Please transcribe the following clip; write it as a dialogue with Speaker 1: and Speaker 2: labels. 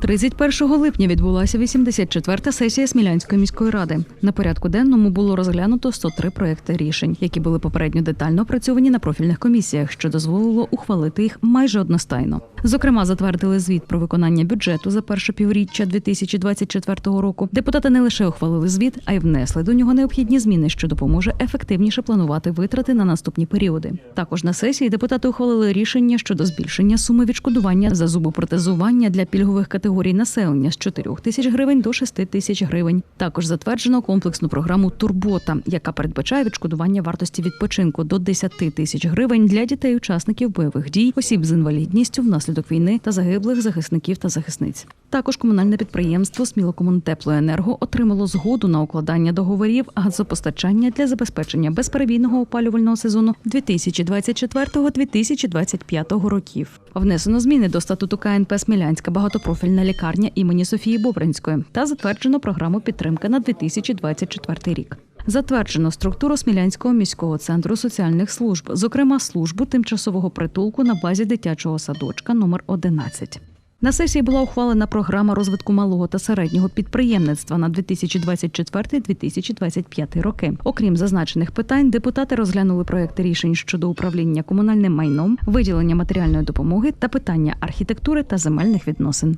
Speaker 1: 31 липня відбулася 84-та сесія Смілянської міської ради. На порядку денному було розглянуто 103 проекти рішень, які були попередньо детально опрацьовані на профільних комісіях, що дозволило ухвалити їх майже одностайно. Зокрема, затвердили звіт про виконання бюджету за перше півріччя 2024 року. Депутати не лише ухвалили звіт, а й внесли до нього необхідні зміни, що допоможе ефективніше планувати витрати на наступні періоди. Також на сесії депутати ухвалили рішення щодо збільшення суми відшкодування за зубопротезування для пільгових категорій населення з 4 тисяч гривень до 6 тисяч гривень. Також затверджено комплексну програму Турбота, яка передбачає відшкодування вартості відпочинку до 10 тисяч гривень для дітей-учасників бойових дій, осіб з інвалідністю внаслідок війни та загиблих захисників та захисниць. Також комунальне підприємство Смілокомунтеплоенерго отримало згоду на укладання договорів газопостачання для забезпечення безперебійного опалювального сезону 2024-2025 років. Внесено зміни до статуту КНП Смілянська багатопрофільна лікарня імені Софії Бобринської та затверджено програму підтримки на 2024 рік. Затверджено структуру Смілянського міського центру соціальних служб, зокрема службу тимчасового притулку на базі дитячого садочка номер 11. На сесії була ухвалена програма розвитку малого та середнього підприємництва на 2024-2025 роки. Окрім зазначених питань, депутати розглянули проекти рішень щодо управління комунальним майном, виділення матеріальної допомоги та питання архітектури та земельних відносин.